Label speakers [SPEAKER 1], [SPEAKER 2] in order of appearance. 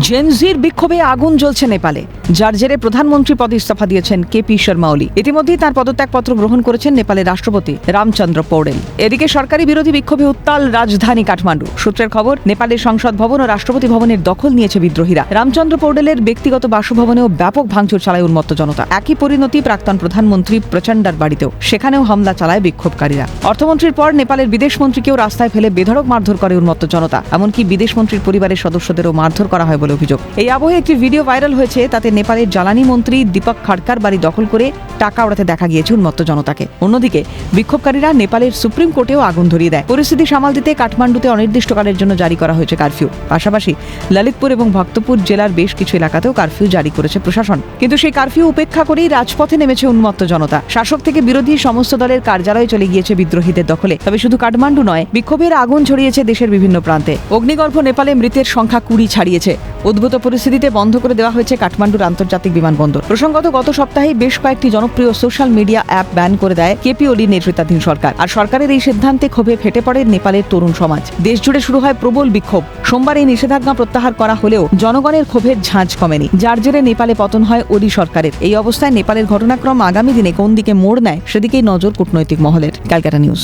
[SPEAKER 1] জেনজির বিক্ষোভে আগুন জ্বলছে নেপালে, যার জেরে প্রধানমন্ত্রী পদে ইস্তফা দিয়েছেন কে পি শর্মা ওলি। ইতিমধ্যেই তার পদত্যাগপত্র গ্রহণ করেছেন নেপালের রাষ্ট্রপতি রামচন্দ্র পৌড়েল। এদিকে সরকারি বিরোধী বিক্ষোভে উত্তাল রাজধানী কাঠমান্ডু। সূত্রের খবর, নেপালের সংসদ ভবন ও রাষ্ট্রপতি ভবনের দখল নিয়েছে বিদ্রোহীরা। রামচন্দ্র পৌড়েলের ব্যক্তিগত বাসভবনেও ব্যাপক ভাঙচুর চালায় উন্মত্ত জনতা। একই পরিণতি প্রাক্তন প্রধানমন্ত্রী প্রচণ্ডার বাড়িতেও। সেখানেও হামলা চালায় বিক্ষোভকারীরা। অর্থমন্ত্রীর পর নেপালের বিদেশমন্ত্রীকেও রাস্তায় ফেলে বেধড়ক মারধর করে উন্মত্ত জনতা। এমনকি বিদেশমন্ত্রীর পরিবারের সদস্যদেরও মারধর করা হয় বলে অভিযোগ। এই আবহে একটি ভিডিও ভাইরাল হয়েছে, তাতে নেপালের জ্বালানি মন্ত্রী দীপক খাড়কার বাড়ি দখল করে টাকা ওড়াতে দেখা গিয়েছে উন্মত্ত জনতাকে। অন্যদিকে, বিক্ষোভকারীরা নেপালের সুপ্রিম কোর্টেও আগুন ধরিয়ে দেয়। পরিস্থিতি সামাল দিতে কাঠমান্ডুতে অনির্দিষ্টকালের জন্য জারি করা হয়েছে কারফিউ। পাশাপাশি, ললিতপুর এবং ভক্তপুর জেলার বেশ কিছু এলাকাতেও কারফিউ জারি করেছে প্রশাসন। কিন্তু সেই কারফিউ উপেক্ষা করেই রাজপথে নেমেছে উন্মত্ত জনতা। শাসক থেকে বিরোধী সমস্ত দলের কার্যালয়ে চলে গিয়েছে বিদ্রোহীদের দখলে। তবে শুধু কাঠমান্ডু নয়, বিক্ষোভের আগুন ছড়িয়েছে দেশের বিভিন্ন প্রান্তে। অগ্নিগর্ভ নেপালে মৃতের সংখ্যা কুড়ি ছাড়িয়েছে। উদ্ভূত পরিস্থিতিতে বন্ধ করে দেওয়া হয়েছে কাঠমান্ডুর আন্তর্জাতিক বিমানবন্দর। প্রসঙ্গত, গত সপ্তাহে বেশ কয়েকটি জনপ্রিয় সোশ্যাল মিডিয়া অ্যাপ ব্যান করে দেয় কেপি ওলির নেতৃত্বাধীন সরকার। আর সরকারের এই সিদ্ধান্তে ক্ষোভে ফেটে পড়ে নেপালের তরুণ সমাজ। দেশ জুড়ে শুরু হয় প্রবল বিক্ষোভ। সোমবার এই নিষেধাজ্ঞা প্রত্যাহার করা হলেও জনগণের ক্ষোভের ঝাঁঝ কমেনি। যার জেরে নেপালে পতন হয় ওলি সরকারের। এই অবস্থায় নেপালের ঘটনাক্রম আগামী দিনে কোন দিকে মোড় নেয়, সেদিকেই নজর কূটনৈতিক মহলের। ক্যালকাটা নিউজ।